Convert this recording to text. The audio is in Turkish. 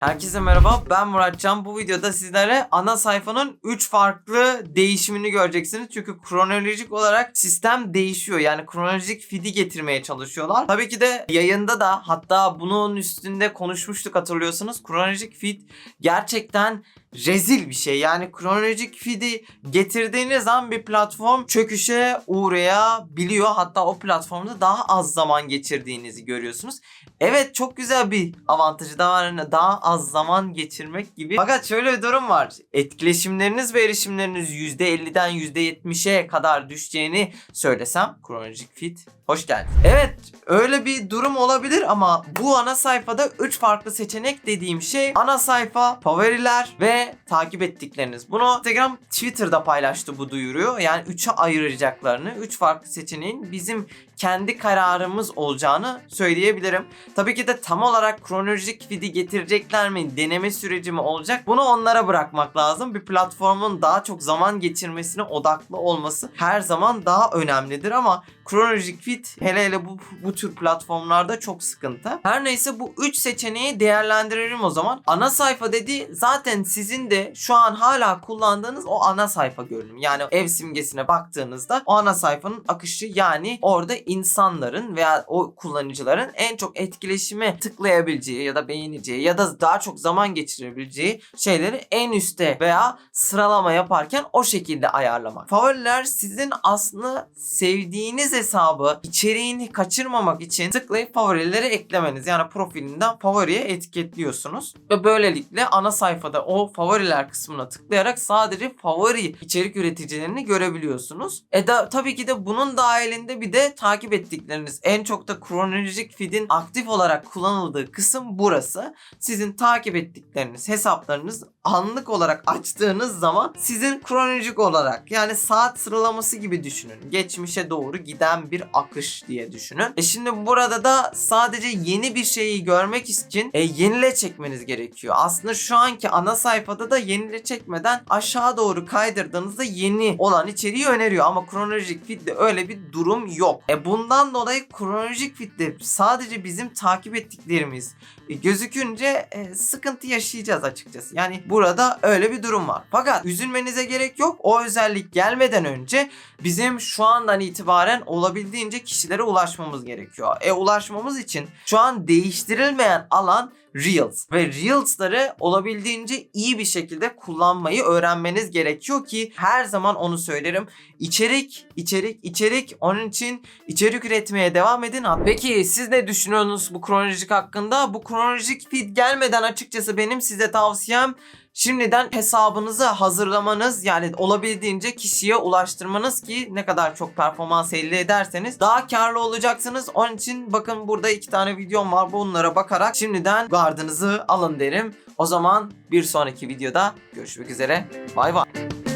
Herkese merhaba ben Muratcan. Bu videoda sizlere ana sayfanın 3 farklı değişimini göreceksiniz. Çünkü kronolojik olarak sistem değişiyor. Yani kronolojik feed'i getirmeye çalışıyorlar. Tabii ki de yayında da hatta bunun üstünde konuşmuştuk hatırlıyorsunuz. Kronolojik feed gerçekten rezil bir şey. Yani kronolojik feed'i getirdiğiniz an bir platform çöküşe uğrayabiliyor. Hatta o platformda daha az zaman geçirdiğinizi görüyorsunuz. Evet çok güzel bir avantajı da var. Yani daha az zaman geçirmek gibi. Fakat şöyle bir durum var. Etkileşimleriniz ve erişimleriniz %50'den %70'e kadar düşeceğini söylesem kronolojik feed hoş geldin. Evet öyle bir durum olabilir ama bu ana sayfada 3 farklı seçenek dediğim şey ana sayfa, favoriler ve takip ettikleriniz. Bunu Instagram, Twitter'da paylaştı bu duyuruyor. Yani 3'e ayıracaklarını, 3 farklı seçeneğin bizim kendi kararımız olacağını söyleyebilirim. Tabii ki de tam olarak kronolojik feed'i getirecekler mi, deneme süreci mi olacak? Bunu onlara bırakmak lazım. Bir platformun daha çok zaman geçirmesine odaklı olması her zaman daha önemlidir ama kronolojik feed hele hele bu, bu tür platformlarda çok sıkıntı. Her neyse bu 3 seçeneği değerlendirelim o zaman. Ana sayfa dediği zaten sizin de şu an hala kullandığınız o ana sayfa görünümü. Yani ev simgesine baktığınızda o ana sayfanın akışı yani orada insanların veya o kullanıcıların en çok etkileşime tıklayabileceği ya da beğeneceği ya da daha çok zaman geçirebileceği şeyleri en üste veya sıralama yaparken o şekilde ayarlamak. Favoriler sizin aslında sevdiğiniz hesabı içeriğini kaçırmamak için tıklayıp favorileri eklemeniz. Yani profilinden favoriye etiketliyorsunuz. Ve böylelikle ana sayfada o favoriler kısmına tıklayarak sadece favori içerik üreticilerini görebiliyorsunuz. E da tabii ki de bunun dahilinde bir de takip ettikleriniz. En çok da kronolojik feed'in aktif olarak kullanıldığı kısım burası. Sizin takip ettikleriniz, hesaplarınız anlık olarak açtığınız zaman sizin kronolojik olarak yani saat sıralaması gibi düşünün. Geçmişe doğru giden bir akış diye düşünün. E şimdi burada da sadece yeni bir şeyi görmek için e, yenile çekmeniz gerekiyor. Aslında şu anki ana sayfada da yenile çekmeden aşağı doğru kaydırdığınızda yeni olan içeriği öneriyor. Ama kronolojik feed'de öyle bir durum yok. E bundan dolayı kronolojik feed'de sadece bizim takip ettiklerimiz e, gözükünce e, sıkıntı yaşayacağız açıkçası. Yani burada öyle bir durum var. Fakat üzülmenize gerek yok. O özellik gelmeden önce bizim şu andan itibaren olabildiğince kişilere ulaşmamız gerekiyor. E ulaşmamız için şu an değiştirilmeyen alan Reels ve Reels'ları olabildiğince iyi bir şekilde kullanmayı öğrenmeniz gerekiyor ki her zaman onu söylerim. İçerik, içerik, içerik onun için içerik üretmeye devam edin. Peki siz ne düşünüyorsunuz bu kronolojik hakkında? Bu kronolojik feed gelmeden açıkçası benim size tavsiyem Şimdiden hesabınızı hazırlamanız yani olabildiğince kişiye ulaştırmanız ki ne kadar çok performans elde ederseniz daha karlı olacaksınız. Onun için bakın burada iki tane videom var. Bunlara bakarak şimdiden gardınızı alın derim. O zaman bir sonraki videoda görüşmek üzere. Bay bay.